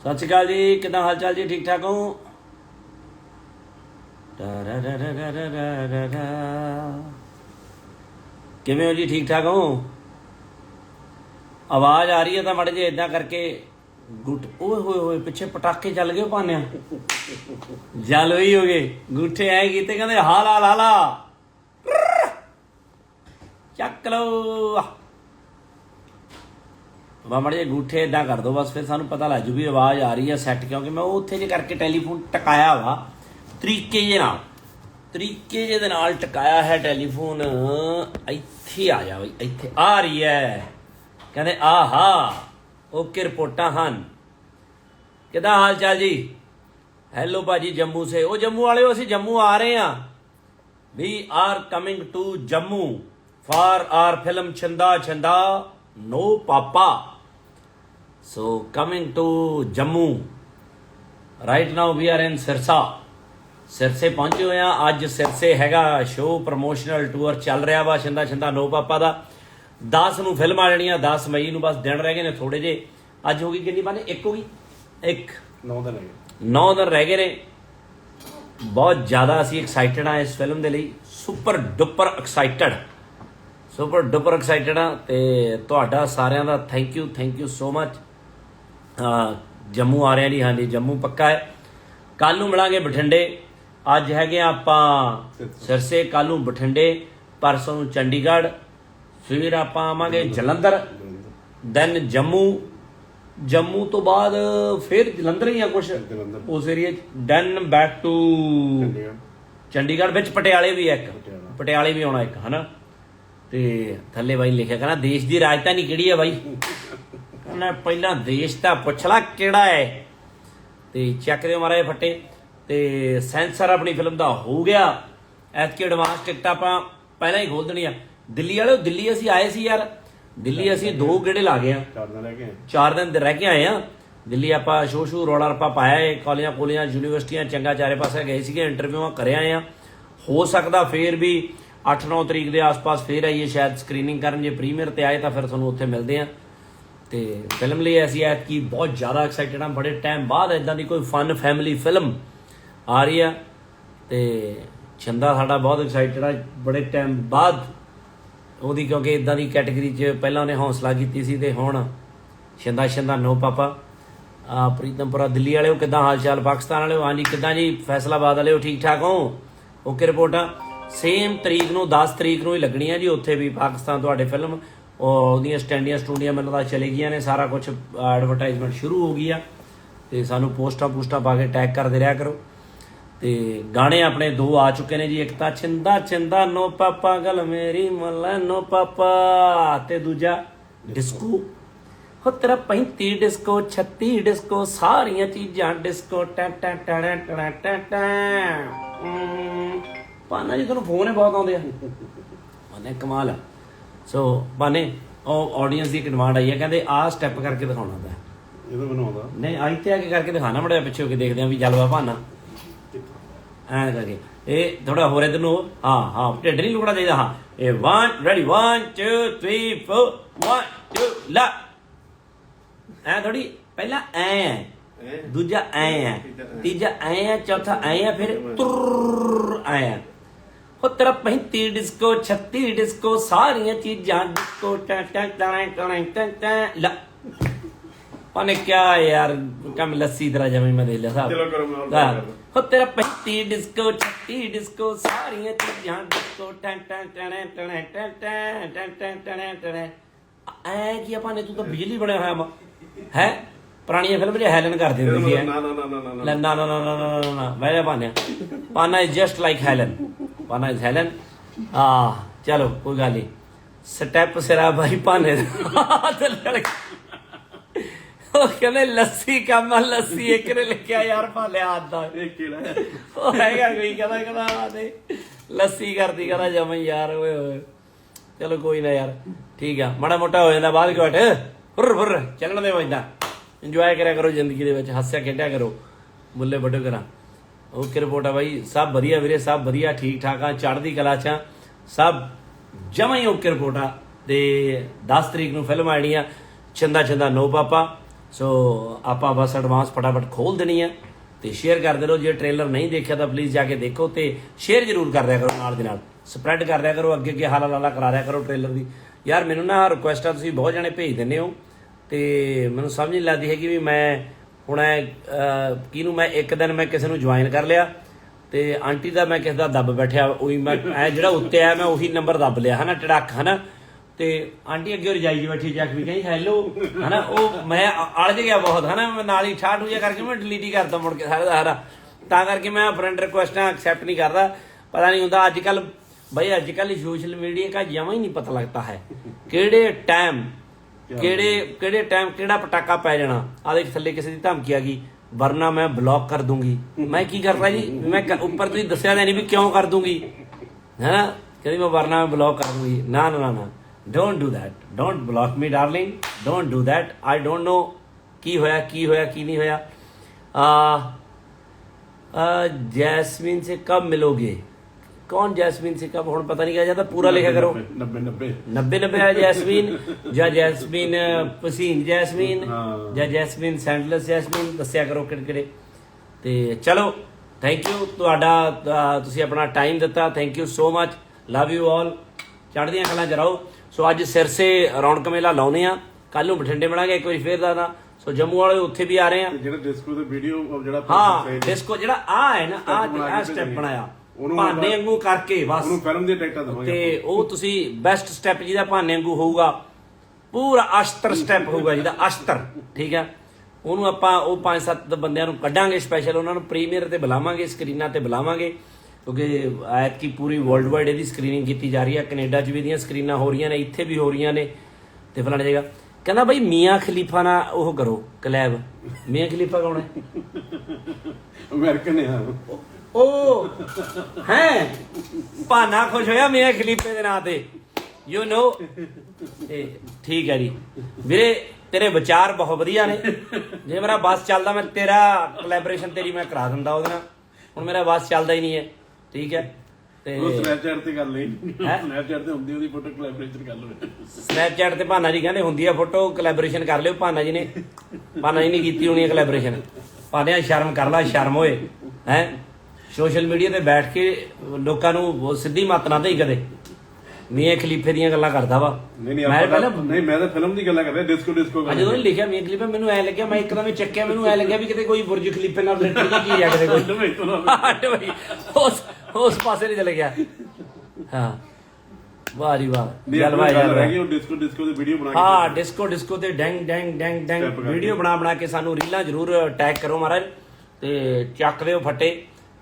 ਸਤਿ ਸ਼੍ਰੀ ਅਕਾਲ ਜੀ, ਕਿਦਾਂ ਹਾਲ ਚਾਲ ਜੀ ਠੀਕ ਠਾਕ ਹੋ ਅਵਾਜ਼ ਕਿਵੇਂ ਹੋ ਜੀ? ਠੀਕ ਠਾਕ ਹੋ? ਆਵਾਜ਼ ਆ ਰਹੀ ਹੈ ਤਾਂ ਮੜੇ ਜੇ ਇਦਾਂ ਕਰਕੇ ਗੁੱਟ ਓਏ, ਹੋਏ ਹੋਏ, ਪਿੱਛੇ ਪਟਾਕੇ ਚੱਲ ਗਏ ਪਾਨਿਆ ਜਲ ਹੋਈ ਹੋ ਗਏ। ਗੁੱਠੇ ਆਏ ਕੀਤੇ, ਕਹਿੰਦੇ ਹਾਲਾ ਲਾਲਾ ਚੱਕ ਲਓ। ਮਾਮੜ ਜੀ ਗੂਠੇ ਇਦਾਂ ਕਰ ਦੋ, ਬਸ ਫਿਰ ਸਾਨੂੰ ਪਤਾ ਲੱਗ ਜੂ ਵੀ ਆਵਾਜ਼ ਆ ਰਹੀ ਹੈ ਸੈੱਟ ਕਿਉਂਕਿ ਮੈਂ ਉੱਥੇ ਜੇ ਕਰਕੇ ਟੈਲੀਫੋਨ ਟਕਾਇਆ ਵਾ, ਤਰੀਕੇ ਜੇ ਨਾਲ, ਤਰੀਕੇ ਜੇ ਦੇ ਨਾਲ ਟਕਾਇਆ ਹੈ ਟੈਲੀਫੋਨ, ਇੱਥੇ ਆ ਜਾ ਬਈ, ਇੱਥੇ ਆ ਰਹੀ ਹੈ। ਕਹਿੰਦੇ, ਆਹਾ, ਓਕੇ ਰਿਪੋਰਟਾਂ ਹਨ। ਕਿਦਾਂ ਹਾਲ ਚਾਲ ਜੀ? ਹੈਲੋ ਭਾਜੀ, ਜੰਮੂ ਸੇ। ਉਹ ਜੰਮੂ ਵਾਲਿਓ, ਅਸੀਂ ਜੰਮੂ ਆ ਰਹੇ ਹਾਂ। We are coming to Jammu. For our film Shinda Shinda no papa so coming to Jammu right now we are in Sirsa ਸਿਰਸੇ ਪਹੁੰਚੇ ਹੋਏ ਆ ਅੱਜ ਸਿਰਸੇ ਹੈਗਾ ਸ਼ੋਅ ਪ੍ਰੋਮੋਸ਼ਨਲ ਟੂਰ ਚੱਲ ਰਿਹਾ ਵਾ ਛੰਦਾ ਛੰਦਾ ਨੋ ਪਾਪਾ ਦਾ। 10 ਨੂੰ ਫਿਲਮ ਆ ਜਾਣੀ ਆ 10 ਮਈ ਨੂੰ ਬਸ ਦਿਨ ਰਹਿ ਗਏ ਨੇ ਥੋੜੇ ਜੇ ਅੱਜ ਹੋ ਗਈ ਕਿੰਨੀ ਬਾਨੇ? ਇੱਕ ਹੋ ਗਈ? ਇੱਕ। ਨੌ ਦਿਨ ਹੈਗੇ 9 ਦਿਨ ਰਹਿ ਗਏ ਨੇ। ਬਹੁਤ ਜ਼ਿਆਦਾ ਅਸੀਂ ਐਕਸਾਈਟਡ ਆ ਇਸ ਫਿਲਮ ਦੇ ਲਈ। Super duper excited super duper excited ਆ ਤੇ ਤੁਹਾਡਾ ਸਾਰਿਆਂ ਦਾ thank you thank you so much Jammu ਆ ਰਹੇ ਜੀ ਹਾਂਜੀ ਜੰਮੂ ਪੱਕਾ ਹੈ। ਕੱਲ ਨੂੰ ਮਿਲਾਂਗੇ ਬਠਿੰਡੇ। ਅੱਜ ਹੈਗੇ ਆਪਾਂ ਸਿਰਸੇ ਕੱਲ ਨੂੰ ਬਠਿੰਡੇ ਪਰਸੋਂ ਨੂੰ ਚੰਡੀਗੜ੍ਹ ਫਿਰ ਆਪਾਂ ਆਵਾਂਗੇ ਜਲੰਧਰ ਦੈਨ ਜੰਮੂ। ਜੰਮੂ ਤੋਂ ਬਾਅਦ ਫਿਰ ਜਲੰਧਰ ਹੀ ਆ ਕੁਛ। ਉਸ area then back to Chandigarh. ਵਿੱਚ ਪਟਿਆਲੇ ਵੀ ਇੱਕ। ਪਟਿਆਲੇ ਵੀ ਆਉਣਾ ਇੱਕ ਹਨਾ? ਤੇ ਥੱਲੇ ਬਾਈ ਲਿਖਿਆ ਕਹਿੰਦਾ ਦੇਸ਼ ਦੀ ਰਾਜਧਾਨੀ ਕਿਹੜੀ ਹੈ ਬਾਈ? ਕਹਿੰਦਾ ਪਹਿਲਾਂ ਦੇਸ਼ ਦਾ ਪੁੱਛ ਲੈ ਕਿਹੜਾ ਹੈ? ਤੇ ਚੱਕ ਦਿਓ ਮਾਰੇ ਫੱਟੇ। ਤੇ ਸੈਂਸਰ ਆਪਣੀ ਫਿਲਮ ਦਾ ਹੋ ਗਿਆ। ਐਤਕੀ ਐਡਵਾਂਸ ਟਿਕਟ ਆਪਾਂ ਪਹਿਲਾਂ ਹੀ ਖੋਲ ਦੇਣੀ ਆ। ਦਿੱਲੀ ਵਾਲਿਓ ਦਿੱਲੀ ਅਸੀਂ ਆਏ ਸੀ ਯਾਰ। ਦਿੱਲੀ ਅਸੀਂ ਦੋ ਗੇੜੇ ਲਾ ਗਏ ਆ। ਚਾਰ ਦਿਨ ਰਹਿ ਗਏ ਚਾਰ ਦਿਨ ਦੇ ਰਹਿ ਕੇ ਆਏ ਆ। ਦਿੱਲੀ ਆਪਾਂ ਸ਼ੋ ਸ਼ੂ ਰੋਲਾ ਰੱਪਾ ਪਾਇਆ ਏ। ਕਾਲਜਾਂ ਕੋਲੀਆਂ ਯੂਨੀਵਰਸਿਟੀਆਂ ਚੰਗਾ ਚਾਰੇ ਪਾਸੇ ਗਏ ਸੀਗੇ ਇੰਟਰਵਿਊਆਂ ਕਰਿਆ ਆ। ਹੋ ਸਕਦਾ ਫੇਰ ਵੀ 8-9 ਤਰੀਕ ਦੇ ਆਸ-ਪਾਸ ਫੇਰ ਆਈਏ, ਸ਼ਾਇਦ ਸਕਰੀਨਿੰਗ ਕਰਨ ਜੇ ਪ੍ਰੀਮੀਅਰ ਤੇ ਆਏ ਤਾਂ ਫਿਰ ਤੁਹਾਨੂੰ ਉੱਥੇ ਮਿਲਦੇ ਆ ਤੇ ਫਿਲਮ ਲਈ ਅਸੀਂ ਐਤ ਕੀ ਬਹੁਤ ਜ਼ਿਆਦਾ ਐਕਸਾਈਟਡ ਆ ਬੜੇ ਟਾਈਮ ਬਾਅਦ ਇਦਾਂ ਦੀ ਕੋਈ ਫਨ ਫੈਮਿਲੀ ਫਿਲਮ ਆ ਰਹੀ ਆ। ਤੇ ਚੰਦਾ ਸਾਡਾ ਬਹੁਤ ਐਕਸਾਈਟਡ ਆ। ਬੜੇ ਟਾਈਮ ਬਾਅਦ ਉਹਦੀ ਕਿਉਂਕਿ ਇਦਾਂ ਦੀ ਕੈਟਾਗਰੀ 'ਚ ਪਹਿਲਾਂ ਉਹਨੇ ਹੌਸਲਾ ਕੀਤੀ ਸੀ ਤੇ ਹੁਣ ਛਿੰਦਾ ਛਿੰਦਾ ਨੋ ਪਾਪਾ। ਆ ਪ੍ਰੀਤਮਪੁਰਾ ਦਿੱਲੀ ਵਾਲਿਓ ਕਿਦਾਂ ਹਾਲ ਚਾਲ ਪਾਕਿਸਤਾਨ ਵਾਲਿਓ? ਹਾਂਜੀ, ਕਿਦਾਂ ਜੀ? ਫੈਸਲਾਬਾਦ ਵਾਲਿਓ ਠੀਕ ਠਾਕ ਹੋ ਓਕੇ ਰਿਪੋਰਟਾਂ ਸੇਮ ਤਰੀਕ ਨੂੰ 10 ਤਰੀਕ ਨੂੰ ਹੀ ਲੱਗਣੀ ਹੈ ਜੀ ਉੱਥੇ ਵੀ ਪਾਕਿਸਤਾਨ ਤੁਹਾਡੇ ਫਿਲਮ ਉਹਦੀਆਂ ਸਟੈਂਡੀਆਂ ਸਟੂਡੀਆਂ ਮੈਨੂੰ ਤਾਂ ਚਲੇ ਗਈਆਂ ਨੇ, ਸਾਰਾ ਕੁਝ ਐਡਵਰਟਾਈਜ਼ਮੈਂਟ ਸ਼ੁਰੂ ਹੋ ਗਈ ਆ। ਤੇ ਸਾਨੂੰ ਪੋਸਟਾਂ ਪੋਸਟਾਂ ਪਾ ਕੇ ਟੈਗ ਕਰਦੇ ਰਿਹਾ ਕਰੋ। ਤੇ ਗਾਣੇ ਆਪਣੇ ਦੋ ਆ ਚੁੱਕੇ ਨੇ ਜੀ, ਇੱਕ ਤਾਂ ਚਿੰਦਾ ਚਿੰਦਾ ਨੋ ਪਾਪਾ ਗਲ ਮੇਰੀ ਮੱਲਾ, ਨੋ ਪਾਪਾ, ਤੇ ਦੂਜਾ ਡਿਸਕੋ ਹੋ ਤੇਰਾ 35 ਡਿਸਕੋ 36 ਡਿਸਕੋ ਸਾਰੀਆਂ ਚੀਜ਼ਾਂ ਡਿਸਕੋ ਟਾ ਟਾ ਟਾ ਟਾ ਟਾ ਟਾ ਪਾਨਾ ਜੀ ਤੁਹਾਨੂੰ ਫੋਨ ਹੀ ਬਹੁਤ ਆਉਂਦੇ ਆ। ਮਾਨੇ ਕਮਾਲ ਆ। ਸੋ ਬਾਨੇ ਉਹ ਆਡੀਅנס ਦੀ ਇੱਕ ਡਿਮਾਂਡ ਆਈ ਹੈ ਕਹਿੰਦੇ ਆਹ ਸਟੈਪ ਕਰਕੇ ਦਿਖਾਉਣਾ ਦਾ ਇਹਦਾ ਬਣਾਉਂਦਾ। ਨਹੀਂ ਆਈ ਤੇ ਆ ਕੇ ਕਰਕੇ ਦਿਖਾਣਾ ਮੜਿਆ ਪਿੱਛੇ ਹੋ ਕੇ ਦੇਖਦੇ ਆ ਵੀ ਜਲਵਾ ਭਾਨਾ। ਐ ਕਰਕੇ। ਇਹ ਥੋੜਾ ਹੋਰ ਇਧਰ ਨੂੰ ਹਾਂ ਹਾਂ ਢਿੱਡ ਨਹੀਂ ਲੁਕੜਾ ਚਾਹੀਦਾ ਹਾਂ। ਇਹ 1 ਰੈਡੀ 1 2 3 4 1 2 ਲਾ। ਐ ਥੋੜੀ ਪਹਿਲਾਂ ਐ ਦੂਜਾ ਐ ਹੈ ਤੀਜਾ ਐ ਹੈ ਚੌਥਾ ਐ ਹੈ ਫਿਰ ਤੁਰ ਐ। ਹੈ ਤੇਰਾ 35 ਡਿਸਕੋ 36 ਡਿਸਕੋ ਸਾਰੀਆਂ ਚੀਜ਼ਾਂ ਡਿਸਕੋ ਟਾ ਟਾ ਟਾ ਟਾ ਟਾ ਟਾ ਲਾ ਪਾਨੇ ਕਿਆ ਯਾਰ ਕਮ ਲੱਸੀ ਤਰ੍ਹਾਂ ਜਮੇ ਮੈਂ ਦੇ ਲਿਆ ਸਾਹਿਬ ਚਲੋ ਕਰੋ, ਮੈਂ ਹਾਂ। ਤੇਰਾ 35 ਡਿਸਕੋ 36 ਡਿਸਕੋ ਸਾਰੀਆਂ ਚੀਜ਼ਾਂ ਡਿਸਕੋ ਟੈਂ ਟੈਂ ਟੈਂ ਟੈਂ ਟੈਂ ਟੈਂ ਟੈਂ ਟੈਂ ਟੈਂ ਟੈਂ ਐ ਕੀ ਆਪਾਂ ਨੇ ਤੂੰ ਤਾਂ ਬਿਜਲੀ ਬਣਿਆ ਹੋਇਆ ਹੈ ਪੁਰਾਣੀਆਂ ਫਿਲਮ ਜੇ ਹੈਲਨ ਕਰ ਦਿੰਦੀ ਸੀ ਨਾ ਨਾ ਨਾ ਨਾ ਨਾ ਨਾ ਨਾ ਨਾ ਨਾ ਨਾ ਨਾ ਨਾ ਨਾ ਮੈਂ ਪਾਣਿਆ ਪਾਨਾ ਇਜ਼ ਜਸਟ ਲਾਈਕ ਹੈਲਨ ਪਾਨਾ ਇਜ਼ ਹੈਲਨ ਆ ਚਲੋ ਕੋਈ ਗੱਲ ਨਹੀਂ ਸਟੈਪ ਸਿਰਾ ਭਾਈ ਲੜ ਉਹ ਕਹਿੰਦੇ ਲੱਸੀ ਕੰਮ ਲੱਸੀ ਇੱਕ ਨੇ ਲਿਖਿਆ ਯਾਰ ਭਾਲਿਆ ਆਦਾ ਇਹ ਕਿਹੜਾ ਹੈ ਉਹ ਹੈਗਾ ਕੋਈ ਕਹਿੰਦਾ ਕਹਿੰਦਾ ਆ ਦੇ ਲੱਸੀ ਕਰਦੀ ਕਹਿੰਦਾ ਜਮਾ ਯਾਰ ਓਏ ਹੋਏ ਚਲੋ ਕੋਈ ਨਾ ਯਾਰ ਠੀਕ ਆ ਮਾੜਾ ਮੋਟਾ ਹੋ ਜਾਂਦਾ ਬਾਅਦ ਕੋਟ ਫੁਰ ਫੁਰ ਚੱਲਣ ਦੇ ਵਜਦਾ ਇੰਜੋਏ ਕਰਿਆ ਕਰੋ ਜ਼ਿੰਦਗੀ ਦੇ ਵਿੱਚ ਹਾਸਿਆ ਖੇਡਿਆ ਕਰੋ ਮੁੱਲੇ ਵੱਡੋ ਕਰਾਂ ਓਕੇ ਰਿਪੋਰਟ ਆ ਬਾਈ, ਸਭ ਵਧੀਆ ਵੀਰੇ, ਸਭ ਵਧੀਆ, ਠੀਕ ਠਾਕ ਆ, ਚੜ੍ਹਦੀ ਕਲਾ ਚ ਆ। ਸਭ ਜਮਾਂ ਹੀ ਓਕੇ ਰਿਪੋਰਟ ਆ ਤੇ 10 ਤਰੀਕ ਨੂੰ ਫਿਲਮ ਆਣੀ ਆ ਚੰਦਾ ਚੰਦਾ ਨੋ ਪਾਪਾ। ਸੋ ਆਪਾਂ ਬਸ ਐਡਵਾਂਸ ਫਟਾਫਟ ਖੋਲ ਦੇਣੀ ਆ ਤੇ ਸ਼ੇਅਰ ਕਰਦੇ ਰਹੋ, ਜੇ ਟ੍ਰੇਲਰ ਨਹੀਂ ਦੇਖਿਆ ਤਾਂ ਪਲੀਜ਼ ਜਾ ਕੇ ਦੇਖੋ ਤੇ ਸ਼ੇਅਰ ਜ਼ਰੂਰ ਕਰ ਦਿਆ ਕਰੋ ਨਾਲ ਦੇ ਨਾਲ। ਸਪਰੈਡ ਕਰ ਦਿਆ ਕਰੋ, ਅੱਗੇ ਅੱਗੇ ਹਾਲਾ ਲਾਲਾ ਕਰਾ ਦਿਆ ਕਰੋ ਟ੍ਰੇਲਰ ਦੀ। ਯਾਰ ਮੈਨੂੰ ਨਾ ਰਿਕੁਐਸਟ ਆ, ਤੁਸੀਂ ਬਹੁਤ ਜਣੇ ਭੇਜ ਦਿੰਦੇ ਹੋ ਤੇ ਮੈਨੂੰ ਸਮਝ ਨਹੀਂ ਲੱਗਦੀ ਹੈ ਕਿ ਵੀ ਮੈਂ ਹੁਣ ਇਹ, ਕਿਹਨੂੰ ਮੈਂ ਇੱਕ ਦਿਨ ਮੈਂ ਕਿਸੇ ਨੂੰ ਜੁਆਇਨ ਕਰ ਲਿਆ ਤੇ ਆਂਟੀ ਦਾ ਮੈਂ ਕਿਸੇ ਦਾ ਦੱਬ ਬੈਠਿਆ ਉਹੀ ਮੈਂ ਇਹ ਜਿਹੜਾ ਉੱਤੇ ਆ ਮੈਂ ਉਹੀ ਨੰਬਰ ਦੱਬ ਲਿਆ ਹਨਾ ਟੜਕ ਹਨਾ। ਤੇ ਆਂਟੀ ਅੱਗੇ ਰਜਾਈ 'ਚ ਬੈਠੀ ਜਾ ਵੀ ਕਹੀ ਹੈਲੋ ਹਨਾ ਉਹ ਮੈਂ ਅਲਝ ਗਿਆ ਬਹੁਤ ਹਨਾ ਮੈਂ ਨਾਲ ਹੀ ਠਾਠ ਜਿਹਾ ਕਰਕੇ ਮੈਂ ਡਿਲੀਟ ਹੀ ਕਰਦਾ ਮੁੜ ਕੇ ਸਾਰਾ ਦਾ ਸਾਰਾ। ਤਾਂ ਕਰਕੇ ਮੈਂ ਫਰੈਂਡ ਰਿਕੁਐਸਟਾਂ ਐਕਸੈਪਟ ਨਹੀਂ ਕਰਦਾ। ਪਤਾ ਨਹੀਂ ਹੁੰਦਾ ਅੱਜ ਕੱਲ ਬਈ ਅੱਜ ਕੱਲ ਸੋਸ਼ਲ ਮੀਡੀਆ ਦਾ ਜਮਾ ਹੀ ਨਹੀਂ ਪਤਾ ਲੱਗਦਾ ਹੈ। ਕਿਹੜੇ ਟਾਈਮ ਕਿਹੜੇ ਕਿਹੜੇ ਟਾਈਮ ਕਿਹੜਾ ਪਟਾਕਾ ਪੈ ਜਾਣਾ? ਆਦੇ ਥੱਲੇ ਕਿਸੇ ਦੀ ਧਮਕੀ ਆ ਗਈ। ਵਰਨਾ ਮੈਂ ਬਲੌਕ ਕਰ ਦੂੰਗੀ। ਮੈਂ ਕੀ ਕਰਦਾ ਜੀ? ਮੈਂ ਉੱਪਰ ਤੁਸੀਂ ਦੱਸਿਆ ਨਹੀਂ ਵੀ ਕਿਉਂ ਕਰ ਦੂੰਗੀ। ਹੈਨਾ ਕਹਿੰਦੀ ਮੈਂ ਵਰਨਾ ਮੈਂ ਬਲੌਕ ਕਰ ਦੂੰਗੀ। ਨਾ ਨਾ ਨਾ don't do that don't block me darling don't do that I don't know ਕੀ ਹੋਇਆ ਕੀ ਹੋਇਆ, ਕੀ ਨਹੀਂ ਹੋਇਆ। ਆ, ਜੈਸਮੀਨ ਸੇ ਕਬ ਮਿਲੋਗੇ? ਕੌਣ ਜੈਸਮੀਨ ਸੀ? ਕਬ ਹੁਣ ਪਤਾ ਨਹੀਂ ਕਿਹਾ ਜਾਂਦਾ ਪੂਰਾ ਲਿਖਿਆ ਕਰੋ। 90 90 90 90 ਹੈ ਜੈਸਮੀਨ ਜਾਂ ਜੈਸਮੀਨ ਪਸੀਨ ਜੈਸਮੀਨ ਜਾਂ ਜੈਸਮੀਨ ਸੈਂਡਲਸ ਜੈਸਮੀਨ ਦੱਸਿਆ ਕਰੋ ਕਿਹੜੇ ਕਿਹੜੇ। ਤੇ ਚਲੋ ਥੈਂਕ ਯੂ ਤੁਹਾਡਾ ਤੁਸੀਂ ਆਪਣਾ ਟਾਈਮ ਦਿੱਤਾ thank you so much love you all ਚੜ੍ਹਦੀਆਂ ਕਲਾਂ ਚ ਸੋ ਅੱਜ ਸਿਰਸੇ ਰੌਣਕ ਮੇਲਾ ਲਾਉਨੇ ਆ। ਕੱਲ ਨੂੰ ਬਠਿੰਡੇ ਬਣਾਗੇ ਇੱਕ ਵਾਰੀ ਫੇਰ ਦਾ ਸੋ ਜੰਮੂ ਵਾਲੇ ਉੱਥੇ ਵੀ ਆ ਰਹੇ ਆ। ਜਿਹੜਾ ਡਿਸਕੋ ਤੇ ਵੀਡੀਓ ਜਿਹੜਾ ਹਾਂ ਡਿਸਕੋ ਜਿਹੜਾ ਆ ਹੈ ਨਾ ਆ ਸਟੈਪ ਬਣਾਇਆ। ਉਹਨੂੰ ਭਾਨੇ ਵਾਂਗੂ ਕਰਕੇ ਬਸ। ਉਹਨੂੰ ਫਿਲਮ ਦੇ ਟਿਕਟਾਂ ਦਵਾਂਗੇ ਤੇ ਉਹ ਤੁਸੀਂ ਬੈਸਟ ਸਟੈਪ ਜਿਹਦਾ ਭਾਨੇ ਵਾਂਗੂ ਹੋਊਗਾ ਪੂਰਾ ਅਸ਼ਤਰ ਸਟੈਪ ਹੋਊਗਾ ਜਿਹਦਾ ਅਸ਼ਤਰ ਠੀਕ ਹੈ? ਉਹਨੂੰ ਆਪਾਂ ਉਹ ਪੰਜ ਸੱਤ ਬੰਦਿਆਂ ਨੂੰ ਕੱਢਾਂਗੇ ਸਪੈਸ਼ਲ ਉਹਨਾਂ ਨੂੰ ਪ੍ਰੀਮੀਅਰ ਤੇ ਬੁਲਾਵਾਂਗੇ ਸਕਰੀਨਾਂ ਤੇ ਬੁਲਾਵਾਂਗੇ ਕਿਉਂਕਿ ਐਤ ਕੀ ਪੂਰੀ ਵਰਲਡ ਵਾਈਡ ਇਹਦੀ ਸਕਰੀਨਿੰਗ ਕੀਤੀ ਜਾ ਰਹੀ ਹੈ ਕੈਨੇਡਾ 'ਚ ਵੀ ਇਹਦੀਆਂ ਸਕਰੀਨਾਂ ਹੋ ਰਹੀਆਂ ਨੇ ਇੱਥੇ ਵੀ ਹੋ ਰਹੀਆਂ ਨੇ ਤੇ ਫਲਾਣੇ ਜਗ੍ਹਾ। ਕਹਿੰਦਾ ਬਈ ਮੀਆਂ ਖਲੀਫਾ ਨਾਲ ਉਹ ਕਰੋ ਕਲੈਬ ਮੀਆਂ ਖਲੀਫਾ ਕੌਣ ਹੈ? ਅਮਰੀਕਨ ਆ ਉਹ ਹੈ? ਭਾਨਾ ਖੁਸ਼ ਹੋਇਆ ਮੇਰੇ ਖਲੀਫੇ ਦੇ ਨਾਂ ਤੇ। ਯੂ نو ਠੀਕ ਹੈ ਜੀ। ਵੀਰੇ ਤੇਰੇ ਵਿਚਾਰ ਬਹੁਤ ਵਧੀਆ ਨੇ। ਜੇ ਮੇਰਾ ਬੱਸ ਚੱਲਦਾ ਮੈਂ ਤੇਰਾ ਕੋਲੈਬੋਰੇਸ਼ਨ ਤੇਰੀ ਮੈਂ ਕਰਾ ਦਿੰਦਾ ਉਹਦੇ ਨਾਲ। ਹੁਣ ਮੇਰਾ ਬੱਸ ਚੱਲਦਾ ਹੀ ਨਹੀਂ ਹੈ। ਠੀਕ ਹੈ? ਤੇ ਉਹ ਸਨੈਪਚੈਟ ਤੇ ਕਰ ਲਈ ਹੈਂ? ਸਨੈਪਚੈਟ ਤੇ ਹੁੰਦੀ ਉਹਦੀ ਫੋਟੋ ਕੋਲੈਬੋਰੇਸ਼ਨ ਕਰ ਲਵੇ ਸਨੈਪਚੈਟ ਤੇ ਭਾਨਾ ਜੀ ਕਹਿੰਦੇ ਹੁੰਦੀ ਆ ਫੋਟੋ ਕੋਲੈਬੋਰੇਸ਼ਨ ਕਰ ਲਿਓ। ਭਾਨਾ ਜੀ ਨੇ ਭਾਨਾ ਜੀ ਨੇ ਕੀਤੀ ਹੋਣੀ ਹੈ ਕੋਲੈਬੋਰੇਸ਼ਨ ਭਾਨਿਆ ਸ਼ਰਮ ਕਰ ਲੈ ਸ਼ਰਮ ਹੋਏ ਹੈ? ਸੋਸ਼ਲ ਮੀਡੀਆ ਤੇ ਬੈਠ ਕੇ ਲੋਕਾਂ ਨੂੰ ਉਹ ਸਿੱਧੀ ਮੱਤ ਨਾ ਦੇਈ ਕਦੇ। ਮੀਆਂ ਖਲੀਫੇ ਦੀਆਂ ਗੱਲਾਂ ਕਰਦਾ ਵਾ। ਨਹੀਂ ਨਹੀਂ ਮੈਂ ਪਹਿਲਾਂ ਤਾਂ- ਨਹੀਂ ਮੈਂ ਤਾਂ ਫਿਲਮ ਦੀ ਗੱਲਾਂ ਕਰ ਰਿਹਾ ਡਿਸਕੋ ਡਿਸਕੋ ਅੱਜ ਇਹਨੇ ਲਿਖਿਆ ਮੀਆਂ ਖਲੀਫਾ ਮੈਨੂੰ ਐ ਲੱਗਿਆ ਮੈਂ ਇੱਕਦਮ ਹੀ ਚੱਕਿਆ ਮੈਨੂੰ ਐ ਲੱਗਿਆ ਵੀ ਕਿਤੇ ਕੋਈ ਬੁਰਜ ਖਲੀਫੇ ਨਾਲ ਰਿਲੇਟਡ ਚੀਜ਼ ਆ ਕਿਤੇ ਕੋਈ। ਤੋਂ ਉਸ ਉਸ ਪਾਸੇ ਨਹੀਂ ਚਲੇ ਗਿਆ। ਹਾਂ। ਵਾਹ ਜੀ ਵਾਹ ਜਲਵਾ ਜਲਵਾ ਰਹਿ ਗਈ ਉਹ ਡਿਸਕੋ ਡਿਸਕੋ ਦੀ ਵੀਡੀਓ ਬਣਾ ਕੇ ਹਾਂ ਡਿਸਕੋ ਡਿਸਕੋ ਤੇ ਡੈਂਗ ਡੈਂਗ ਡੈਂਗ ਡੈਂਗ। ਵੀਡੀਓ ਬਣਾ ਬਣਾ ਕੇ ਸਾਨੂੰ ਰੀਲਾਂ ਜ਼ਰੂਰ ਟੈਗ ਕਰੋ ਮਹਾਰਾਜ ਤੇ ਚੱਕ ਦਿਓ ਫੱਟੇ।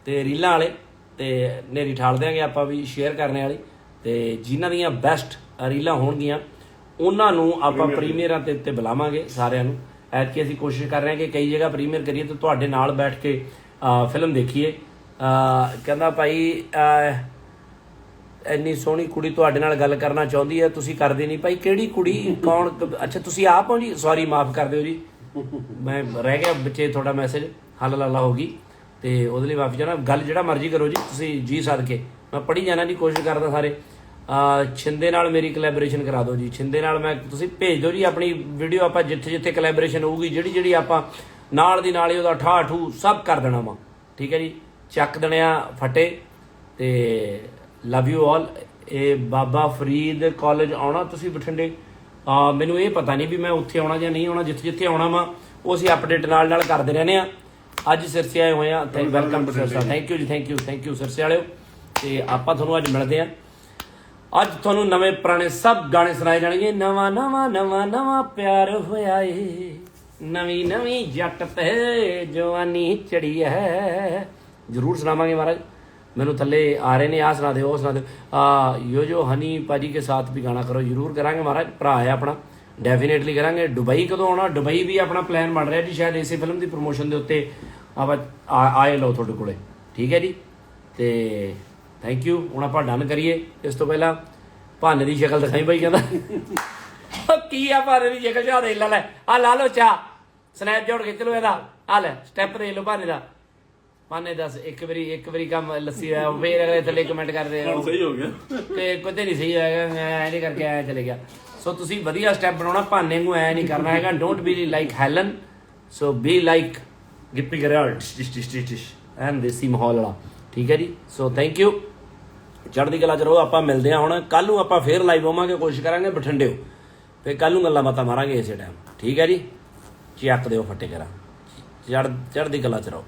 ਤੇ ਰੀਲਾਂ ਵਾਲੇ ਤੇ ਨੇਰੀ ਠਾਲ ਦਿਆਂਗੇ ਆਪਾਂ ਵੀ ਸ਼ੇਅਰ ਕਰਨੇ ਵਾਲੀ। ਤੇ ਜਿਨ੍ਹਾਂ ਦੀਆਂ ਬੈਸਟ ਰੀਲਾਂ ਹੋਣਗੀਆਂ ਉਹਨਾਂ ਨੂੰ ਆਪਾਂ ਪ੍ਰੀਮੀਅਰਾਂ ਤੇ। ਤੇ ਬੁਲਾਵਾਂਗੇ ਸਾਰਿਆਂ ਨੂੰ। ਐਤਕੀ ਅਸੀਂ ਕੋਸ਼ਿਸ਼ ਕਰ ਰਹੇ ਹਾਂ ਕਿ ਕਈ ਜਗ੍ਹਾ ਪ੍ਰੀਮੀਅਰ ਕਰੀਏ ਤੇ ਤੁਹਾਡੇ ਨਾਲ ਬੈਠ ਕੇ ਫਿਲਮ ਦੇਖੀਏ। ਕਹਿੰਦਾ ਭਾਈ ਇੰਨੀ ਸੋਹਣੀ ਕੁੜੀ ਤੁਹਾਡੇ ਨਾਲ ਗੱਲ ਕਰਨਾ ਚਾਹੁੰਦੀ ਹੈ ਤੁਸੀਂ ਕਰਦੇ ਨਹੀਂ। ਭਾਈ ਕਿਹੜੀ ਕੁੜੀ ਕੌਣ ਅੱਛਾ ਤੁਸੀਂ ਆਪ ਹੋ ਜੀ? ਸੌਰੀ ਮਾਫ ਕਰ ਦਿਓ ਜੀ। ਮੈਂ ਰਹਿ ਗਿਆ ਵਿੱਚੇ ਤੁਹਾਡਾ ਮੈਸੇਜ ਹੱਲ ਲਾਲਾ ਹੋ ਗਈ। ਤੇ ਉਹਦੇ ਲਈ ਮਾਫੀ ਚਾਹਣਾ ਗੱਲ ਜਿਹੜਾ ਮਰਜ਼ੀ ਕਰੋ ਜੀ, ਤੁਸੀਂ ਜੀ ਸਦ ਮੈਂ ਪੜ੍ਹੀ ਜਾਣਾ ਦੀ ਕੋਸ਼ਿਸ਼ ਕਰਦਾ ਸਾਰੇ। ਛਿੰਦੇ ਨਾਲ ਮੇਰੀ ਕੋਲੈਬੋਰੇਸ਼ਨ ਕਰਾ ਦਿਓ ਜੀ। ਛਿੰਦੇ ਨਾਲ ਮੈਂ, ਤੁਸੀਂ ਭੇਜ ਦਿਓ ਜੀ ਆਪਣੀ ਵੀਡੀਓ ਆਪਾਂ ਜਿੱਥੇ ਜਿੱਥੇ ਕੋਲੈਬੋਰੇਸ਼ਨ ਹੋਊਗੀ, ਜਿਹੜੀ ਜਿਹੜੀ ਆਪਾਂ ਨਾਲ ਦੀ ਨਾਲ ਹੀ ਉਹਦਾ ਠਾ ਠੂ ਸਭ ਕਰ ਦੇਣਾ ਵਾ। ਠੀਕ ਹੈ ਜੀ? ਚੱਕ ਦਣਿਆ ਫਟੇ ਤੇ ਲਵ ਯੂ ਆਲ ਇਹ ਬਾਬਾ ਫਰੀਦ ਕਾਲਜ ਆਉਣਾ ਤੁਸੀਂ ਬਠਿੰਡੇ? ਮੈਨੂੰ ਇਹ ਪਤਾ ਨਹੀਂ ਵੀ ਮੈਂ ਉੱਥੇ ਆਉਣਾ ਜਾਂ ਨਹੀਂ ਆਉਣਾ। ਜਿੱਥੇ ਜਿੱਥੇ ਆਉਣਾ ਵਾ, ਉਹ ਅਸੀਂ ਅਪਡੇਟ ਨਾਲ ਨਾਲ ਕਰਦੇ ਰਹਿੰਦੇ ਆ। ਅੱਜ ਸਿਰਸੇ ਆਏ ਹੋਏ ਆ। Thank welcome to Sirsa thank you ਜੀ ਥੈਂਕ ਯੂ ਥੈਂਕ ਯੂ ਸਿਰਸੇ ਵਾਲਿਓ। ਤੇ ਆਪਾਂ ਤੁਹਾਨੂੰ ਅੱਜ ਮਿਲਦੇ ਆ ਅੱਜ ਤੁਹਾਨੂੰ ਨਵੇਂ ਪੁਰਾਣੇ ਸਭ ਗਾਣੇ ਸੁਣਾਏ ਜਾਣਗੇ। ਨਵਾਂ ਨਵਾਂ ਨਵਾਂ ਨਵਾਂ ਪਿਆਰ ਹੋਇਆ ਏ। ਨਵੀਂ ਨਵੀਂ ਜੱਟ ਤੇ ਜਵਾਨੀ ਚੜੀ ਹੈ ਜਰੂਰ ਸੁਣਾਵਾਂਗੇ ਮਹਾਰਾਜ। ਮੈਨੂੰ ਥੱਲੇ ਆ ਰਹੇ ਨੇ ਆ ਸੁਣਾ ਦਿਓ ਉਹ ਸੁਣਾ ਦਿਓ। ਆ ਯੋ ਜੋ ਹਨੀ ਪਾਜੀ ਕੇ ਸਾਥ ਵੀ ਗਾਣਾ ਕਰੋ। ਜਰੂਰ ਕਰਾਂਗੇ ਮਹਾਰਾਜ। ਭਰਾ ਹੈ ਆਪਣਾ। ਡੈਫੀਨੇਟਲੀ ਕਰਾਂਗੇ। ਦੁਬਈ ਕਦੋਂ ਆਉਣਾ? ਦੁਬਈ ਵੀ ਆਪਣਾ ਪਲਾਨ ਬਣ ਰਿਹਾ ਜੀ। ਸ਼ਾਇਦ ਇਸੇ ਫਿਲਮ ਦੀ ਪ੍ਰੋਮੋਸ਼ਨ ਦੇ ਉੱਤੇ ਆਪਾਂ ਆ- ਆਏ ਲਓ ਤੁਹਾਡੇ ਕੋਲੇ। ਠੀਕ ਹੈ ਜੀ? ਤੇ ਥੈਂਕ ਯੂ ਹੁਣ ਆਪਾਂ ਡਨ ਕਰੀਏ। ਇਸ ਤੋਂ ਪਹਿਲਾਂ ਭਾਨੇ ਦੀ ਸ਼ਕਲ ਦਿਖਾਈ ਬਾਈ ਕਹਿੰਦਾ। ਉਹ ਕੀ ਆ ਭਾਨੇ ਦੀ ਸ਼ਕਲ? ਚਾਹ ਦੇ ਲੈ ਲੈ। ਆ ਲਾ ਲਓ ਚਾ ਸਨੈਪ ਜੋੜ ਖਿੱਚ ਲਓ ਇਹਦਾ। ਆ ਲੈ ਸਟੈਪ ਦੇ ਲਓ ਭਾਨੇ ਦਾ। ਭਾਨੇ ਦੱਸ ਇੱਕ ਵਾਰੀ ਇੱਕ ਵਾਰੀ ਕੰਮ ਲੱਸੀ ਹੋਇਆ ਫੇਰ ਅਗਲੇ ਥੱਲੇ ਕਮੈਂਟ ਕਰਦੇ ਆ। ਹੁਣ ਸਹੀ ਹੋ ਗਿਆ। ਤੇ ਕੁਝ ਨਹੀਂ ਸਹੀ ਹੋਏਗਾ ਐ ਨਹੀਂ ਕਰਕੇ ਆਇਆ ਚਲੇ ਗਿਆ। ਸੋ ਤੁਸੀਂ ਵਧੀਆ ਸਟੈਪ ਬਣਾਉਣਾ ਭਾਨੇ ਨੂੰ ਐ ਨਹੀਂ ਕਰਨਾ ਹੈਗਾ। Don't be like Helen so be like Gippy Grewal, ਡਿਸ ਡਿਸ ਟਿਸ਼ ਟਿਸ਼ ਐਨ ਦੇਸੀ ਮਾਹੌਲ ਵਾਲਾ। ਠੀਕ ਹੈ ਜੀ? ਸੋ ਥੈਂਕ ਯੂ ਚੜ੍ਹਦੀ ਕਲਾ ਚ ਰਹੋ, ਆਪਾਂ ਮਿਲਦੇ ਹਾਂ ਹੁਣ। ਕੱਲ ਨੂੰ ਆਪਾਂ ਫੇਰ ਲਾਈਵ ਹੋਵਾਂਗੇ, ਕੋਸ਼ਿਸ਼ ਕਰਾਂਗੇ ਬਠਿੰਡਿਓ ਫੇਰ ਕੱਲ ਨੂੰ ਗੱਲਾਂ ਬਾਤਾਂ ਮਾਰਾਂਗੇ ਇਸੇ ਟਾਈਮ ਠੀਕ ਹੈ ਜੀ? ਚੱਕ ਦਿਓ ਫੱਟੇ ਕਰਾਂ। ਚੜ੍ਹ, ਚੜ੍ਹਦੀ ਕਲਾ ਚ ਰਹੋ।